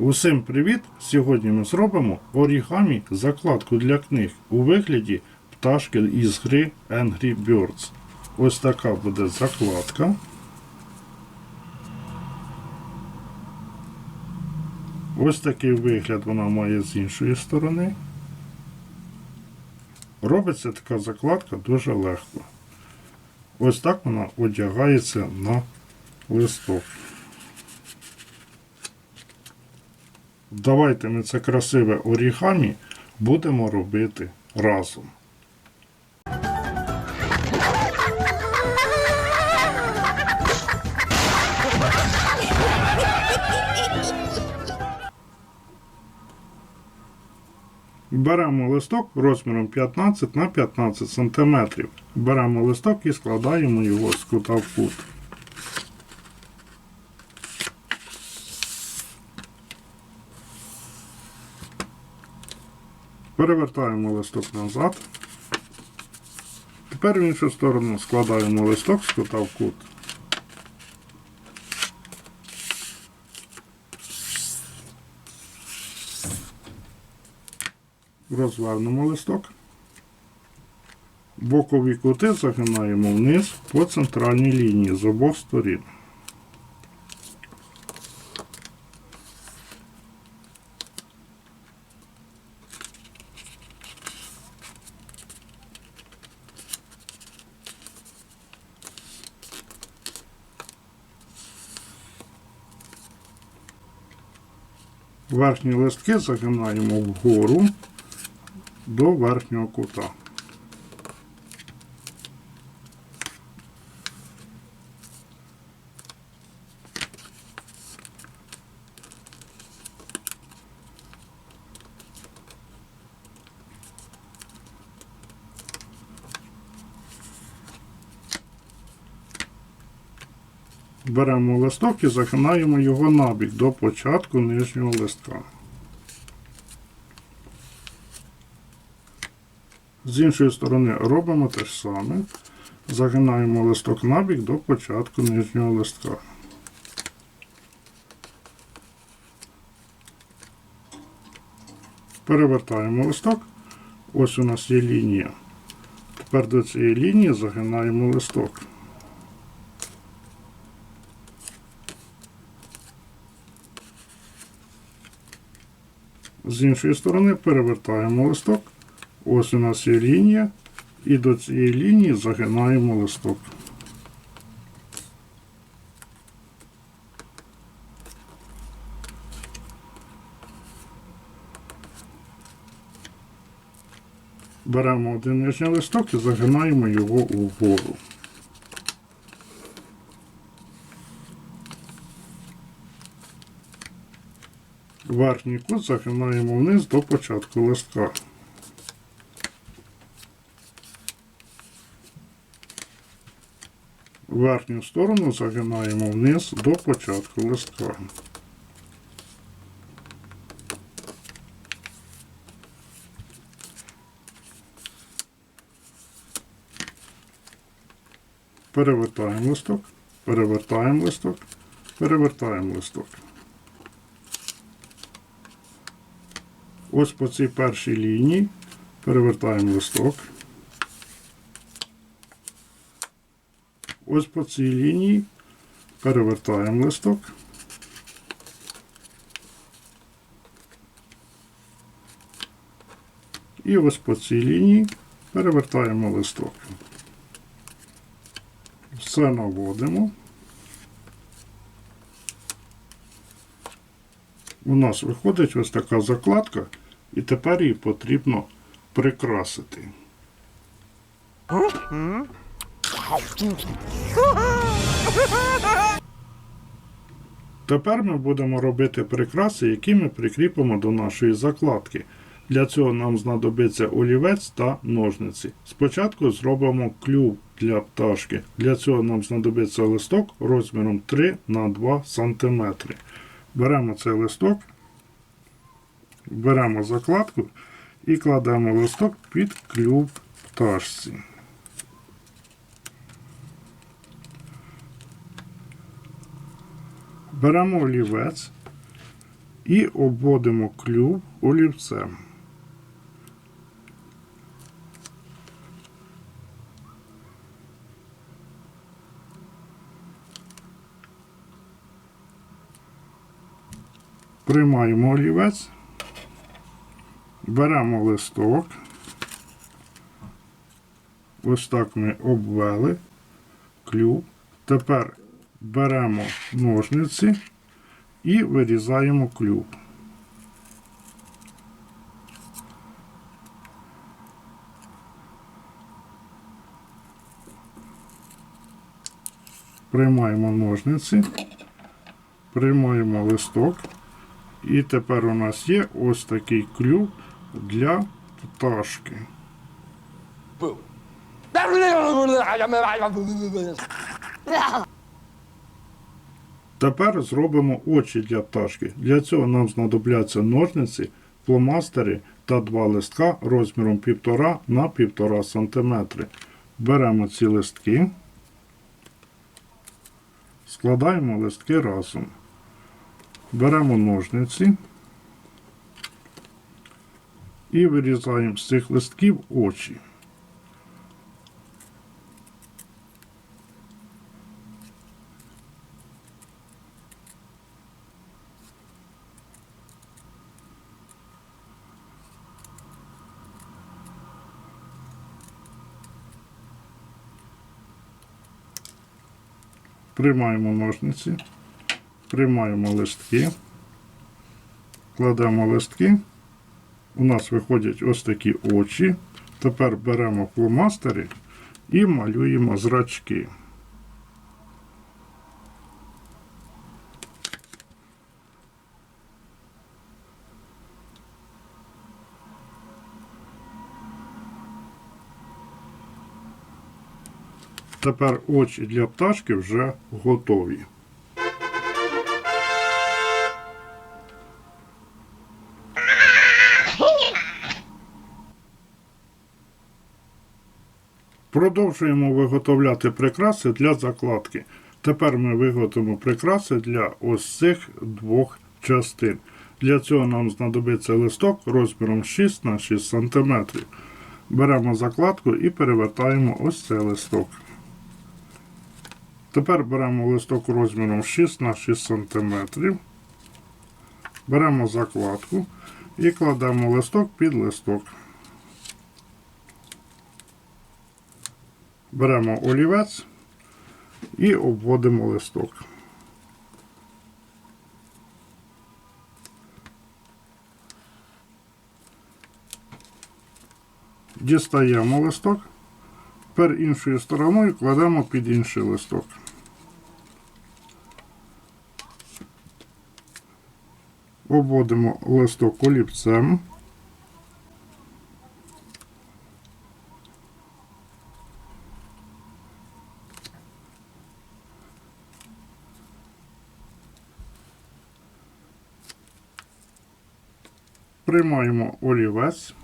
Усім привіт! Сьогодні ми зробимо орігамі закладку для книг у вигляді пташки із гри Angry Birds. Ось така буде закладка. Ось такий вигляд вона має з іншої сторони. Робиться така закладка дуже легко. Ось так вона одягається на листок. Давайте ми це красиве орігамі будемо робити разом. Беремо листок розміром 15 на 15 см. Беремо листок і складаємо його з кута в кут. Перевертаємо листок назад. Тепер в іншу сторону складаємо листок з кута в кут. Розвернемо листок. Бокові кути загинаємо вниз по центральній лінії з обох сторін. Верхні листки загинаємо вгору до верхнього кута. Беремо листок і загинаємо його набік до початку нижнього листка. З іншої сторони робимо те ж саме. Загинаємо листок набік до початку нижнього листка. Перевертаємо листок. Ось у нас є лінія. Тепер до цієї лінії загинаємо листок. З іншої сторони перевертаємо листок. Ось у нас є лінія. І до цієї лінії загинаємо листок. Беремо один нижній листок і загинаємо його угору. Верхній кут загинаємо вниз до початку листка. Верхню сторону загинаємо вниз до початку листка. Перевертаємо листок, перевертаємо листок, перевертаємо листок. Ось по цій першій лінії перевертаємо листок. Ось по цій лінії перевертаємо листок. І ось по цій лінії перевертаємо листок. Все наводимо. У нас виходить ось така закладка, і тепер її потрібно прикрасити. Тепер ми будемо робити прикраси, які ми прикріпимо до нашої закладки. Для цього нам знадобиться олівець та ножниці. Спочатку зробимо клюв для пташки. Для цього нам знадобиться листок розміром 3 на 2 см. Беремо цей листок, беремо закладку і кладемо листок під клюв пташці. Беремо олівець і обводимо клюв олівцем. Приймаємо олівець, беремо листок. Ось так ми обвели клюв. Тепер беремо ножниці і вирізаємо клюв. Приймаємо ножниці, приймаємо листок. І тепер у нас є ось такий клюв для пташки. Тепер зробимо очі для пташки. Для цього нам знадобляться ножниці, фломастери та два листка розміром 1,5 на 1,5 см. Беремо ці листки, складаємо листки разом. Беремо ножниці і вирізаємо з цих листків очі. Приймаємо ножниці, приймаємо листки, кладемо листки. У нас виходять ось такі очі. Тепер беремо фломастери і малюємо зрачки. Тепер очі для пташки вже готові. Продовжуємо виготовляти прикраси для закладки. Тепер ми виготовимо прикраси для ось цих двох частин. Для цього нам знадобиться листок розміром 6 на 6 см. Беремо закладку і перевертаємо ось цей листок. Тепер беремо листок розміром 6 на 6 см. Беремо закладку і кладемо листок під листок. Беремо олівець і обводимо листок. Дістаємо листок. Тепер іншою стороною кладемо під інший листок. Обводимо листок олівцем. Приймаємо олівець.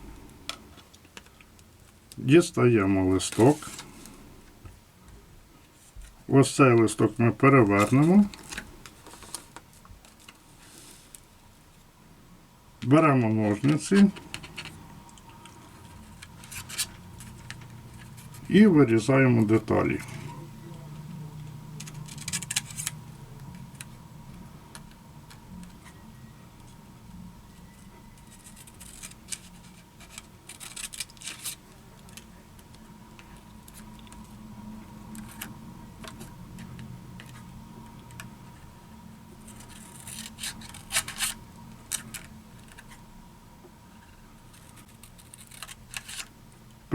Дістаємо листок. Ось цей листок ми перевернемо. Беремо ножниці і вирізаємо деталі.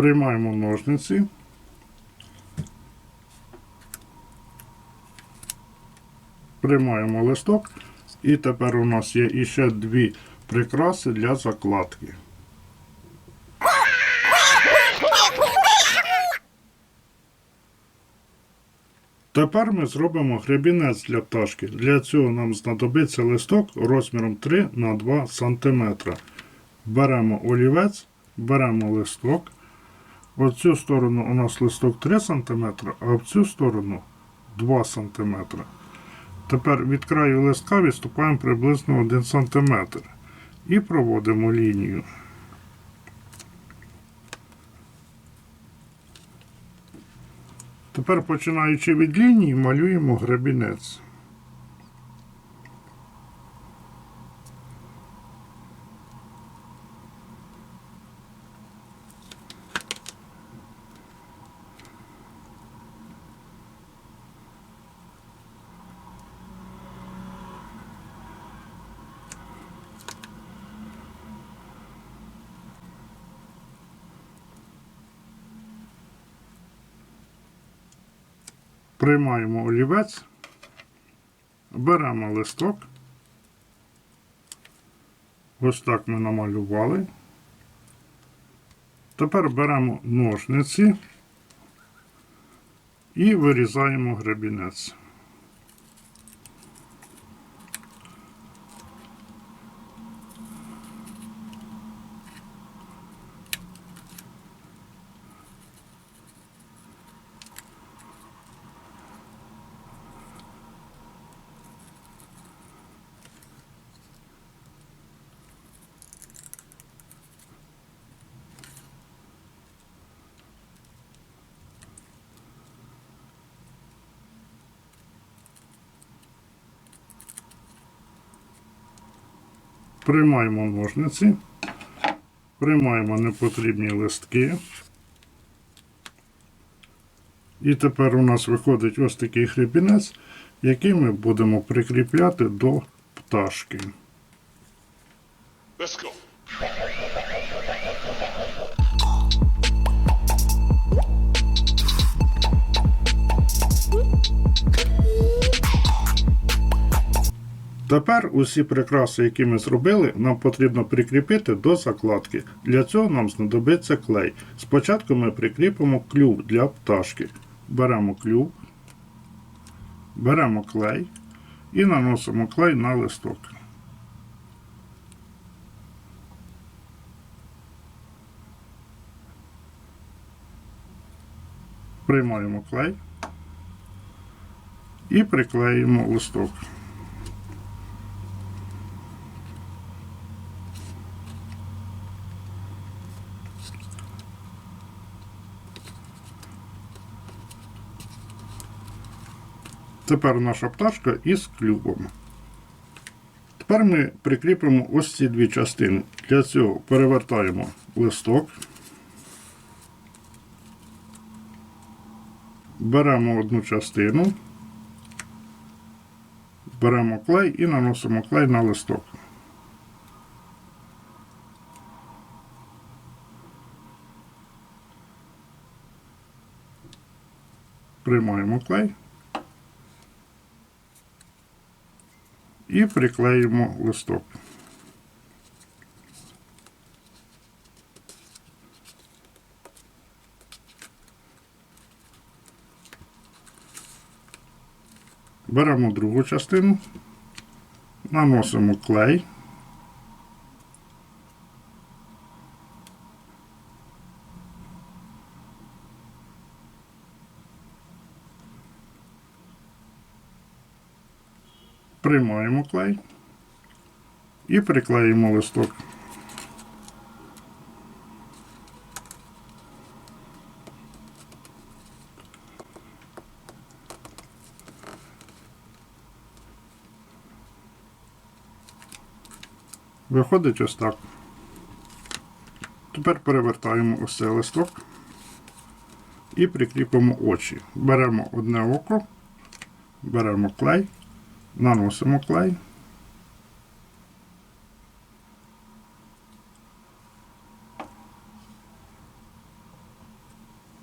Приймаємо ножниці. Приймаємо листок. І тепер у нас є іще дві прикраси для закладки. Тепер ми зробимо гребінець для пташки. Для цього нам знадобиться листок розміром 3 на 2 см. Беремо олівець, беремо листок. В цю сторону у нас листок 3 см, а в цю сторону 2 см. Тепер від краю листка відступаємо приблизно 1 см і проводимо лінію. Тепер, починаючи від лінії, малюємо гребінець. Приймаємо олівець, беремо листок. Ось так ми намалювали. Тепер беремо ножниці і вирізаємо гребінець. Приймаємо ножниці, приймаємо непотрібні листки. І тепер у нас виходить ось такий хребінець, який ми будемо прикріпляти до пташки. Let's go. Тепер усі прикраси, які ми зробили, нам потрібно прикріпити до закладки. Для цього нам знадобиться клей. Спочатку ми прикріпимо клюв для пташки. Беремо клюв, беремо клей і наносимо клей на листок. Приймаємо клей і приклеїмо листок. Тепер наша пташка із клювом. Тепер ми прикріпимо ось ці дві частини. Для цього перевертаємо листок. Беремо одну частину, беремо клей і наносимо клей на листок. Приймаємо клей. І приклеїмо листок. Беремо другу частину, наносимо клей. Приймаємо клей і приклеїмо листок. Виходить ось так. Тепер перевертаємо ось цей листок і прикріпимо очі. Беремо одне око, беремо клей. Наносимо клей.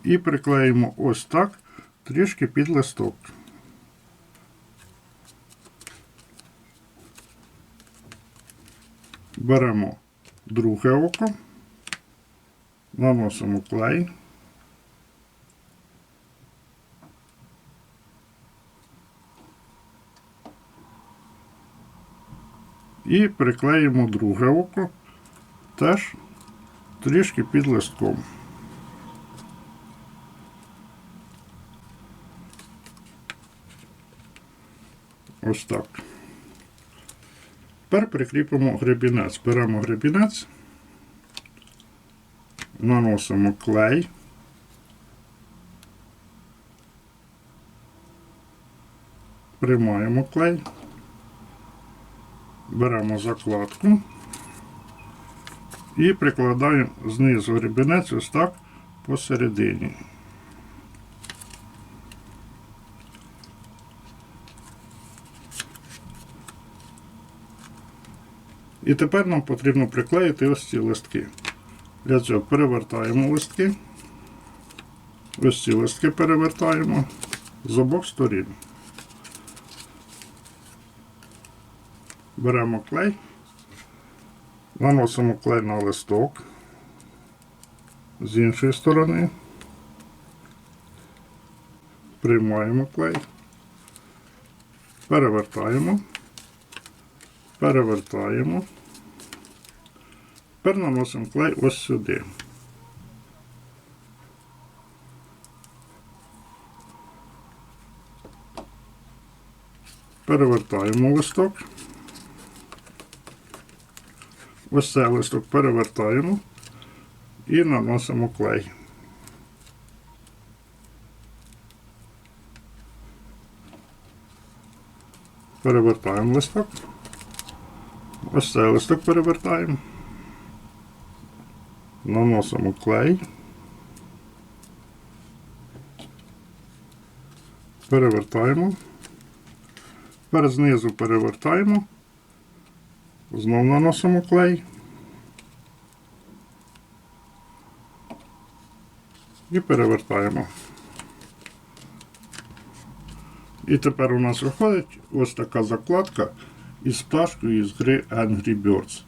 І приклеїмо ось так, трішки під листок. Беремо друге око, наносимо клей. І приклеїмо друге око теж трішки під листком. Ось так. Тепер прикріпимо гребінець. Беремо гребінець, наносимо клей. Приймаємо клей, беремо закладку і прикладаємо знизу гребінець ось так посередині. І тепер нам потрібно приклеїти ось ці листки. Для цього перевертаємо листки. Ось ці листки перевертаємо з обох сторін. Беремо клей, наносимо клей на листок з іншої сторони. Приймаємо клей, перевертаємо, перевертаємо. Тепер наносимо клей ось сюди. Перевертаємо листок. Ось цей листок перевертаємо і наносимо клей. Перевертаємо листок. Ось цей листок перевертаємо. Наносимо клей. Перевертаємо. Тепер знизу перевертаємо. Знову наносимо клей. І перевертаємо. І тепер у нас виходить ось така закладка із пташкою із гри Angry Birds.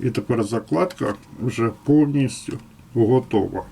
І тепер закладка вже повністю готова.